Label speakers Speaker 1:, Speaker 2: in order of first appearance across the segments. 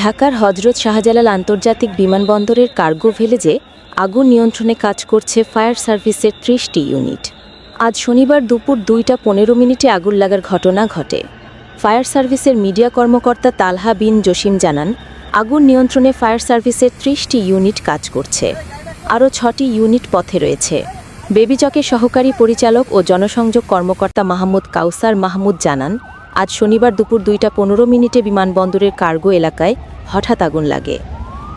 Speaker 1: ঢাকার হজরত শাহজালাল আন্তর্জাতিক বিমানবন্দরের কার্গো ভিলেজে আগুন নিয়ন্ত্রণে কাজ করছে ফায়ার সার্ভিসের ত্রিশটি ইউনিট। আজ শনিবার দুপুর দুইটা পনেরো মিনিটে আগুন লাগার ঘটনা ঘটে। ফায়ার সার্ভিসের মিডিয়া কর্মকর্তা তালহা বিন জসিম জানান, আগুন নিয়ন্ত্রণে ফায়ার সার্ভিসের ত্রিশটি ইউনিট কাজ করছে। আরও ছটি ইউনিট পথে রয়েছে। বেবিচকের সহকারী পরিচালক ও জনসংযোগ কর্মকর্তা মাহমুদ কাউসার মাহমুদ জানান আজ শনিবার দুপুর দুইটা পনেরো মিনিটে বিমানবন্দরের কার্গো এলাকায় হঠাৎ আগুন লাগে।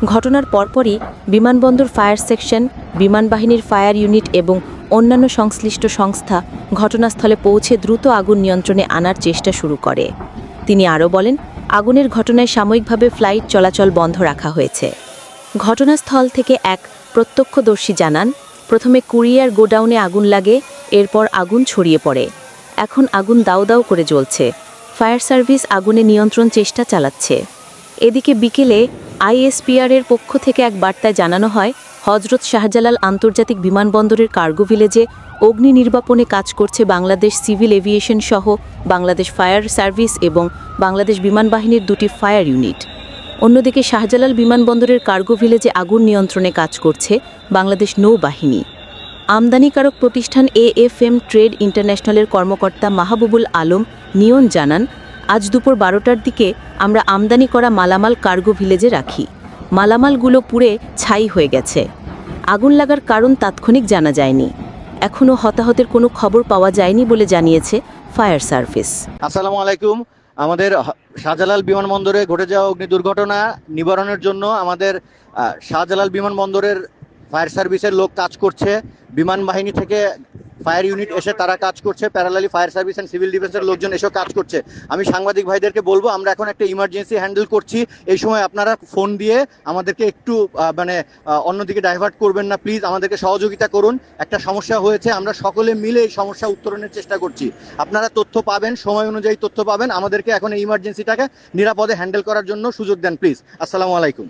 Speaker 1: ঘটনার পরপরই বিমানবন্দর ফায়ার সেকশন, বিমানবাহিনীর ফায়ার ইউনিট এবং অন্যান্য সংশ্লিষ্ট সংস্থা ঘটনাস্থলে পৌঁছে দ্রুত আগুন নিয়ন্ত্রণে আনার চেষ্টা শুরু করে। তিনি আরও বলেন, আগুনের ঘটনায় সাময়িকভাবে ফ্লাইট চলাচল বন্ধ রাখা হয়েছে। ঘটনাস্থল থেকে এক প্রত্যক্ষদর্শী জানান, প্রথমে কুরিয়ার গোডাউনে আগুন লাগে, এরপর আগুন ছড়িয়ে পড়ে। এখন আগুন দাউ দাউ করে জ্বলছে। ফায়ার সার্ভিস আগুনে নিয়ন্ত্রণ চেষ্টা চালাচ্ছে। এদিকে বিকেলে আইএসপিআর এর পক্ষ থেকে এক বার্তায় জানানো হয়, হজরত শাহজালাল আন্তর্জাতিক বিমানবন্দরের কার্গো ভিলেজে অগ্নি নির্বাপনে কাজ করছে বাংলাদেশ সিভিল এভিয়েশন সহ বাংলাদেশ ফায়ার সার্ভিস এবং বাংলাদেশ বিমান বাহিনীর দুটি ফায়ার ইউনিট। অন্যদিকে শাহজালাল বিমানবন্দরের কার্গো ভিলেজে আগুন নিয়ন্ত্রণে কাজ করছে বাংলাদেশ নৌবাহিনী। আমদানিকারক প্রতিষ্ঠান এএফএম ট্রেড ইন্টারন্যাশনালের কর্মকর্তা মাহবুবুল আলম নিয়ন জানান, আজ দুপুর বারোটার দিকে আমরা আমদানি করা মালামাল কার্গো ভিলেজে রাখি। মালামালগুলো পুড়ে ছাই হয়ে গেছে। আগুন লাগার কারণ তাৎক্ষণিক জানা যায়নি। এখনও হতাহতের কোনো খবর পাওয়া যায়নি বলে জানিয়েছে ফায়ার সার্ভিস।
Speaker 2: আসসালামু আলাইকুম। আমাদের শাহজালাল বিমানবন্দরে ঘটে যাওয়া অগ্নি দুর্ঘটনা নিবারণের জন্য আমাদের শাহজালাল বিমানবন্দরের ফায়ার সার্ভিসের লোক কাজ করছে, বিমান বাহিনী থেকে ফায়ার ইউনিট এসে তারা কাজ করছে parallelly fire service and civil ডিফেন্সের লোকজন এসেও কাজ করছে। আমি সাংবাদিক ভাইদেরকে বলব, আমরা এখন একটা ইমার্জেন্সি হ্যান্ডেল করছি, এই সময় আপনারা ফোন দিয়ে আমাদেরকে একটু মানে অন্যদিকে ডাইভার্ট করবেন না প্লিজ আমাদেরকে সহযোগিতা করুন। একটা সমস্যা হয়েছে, আমরা সকলে মিলে এই সমস্যা উত্তরণের চেষ্টা করছি। আপনারা তথ্য পাবেন, সময় অনুযায়ী তথ্য পাবেন, আমাদেরকে এখন এই ইমার্জেন্সিটাকে নিরাপদে হ্যান্ডেল করার জন্য সুযোগ দেন প্লিজ আসসালামু আলাইকুম।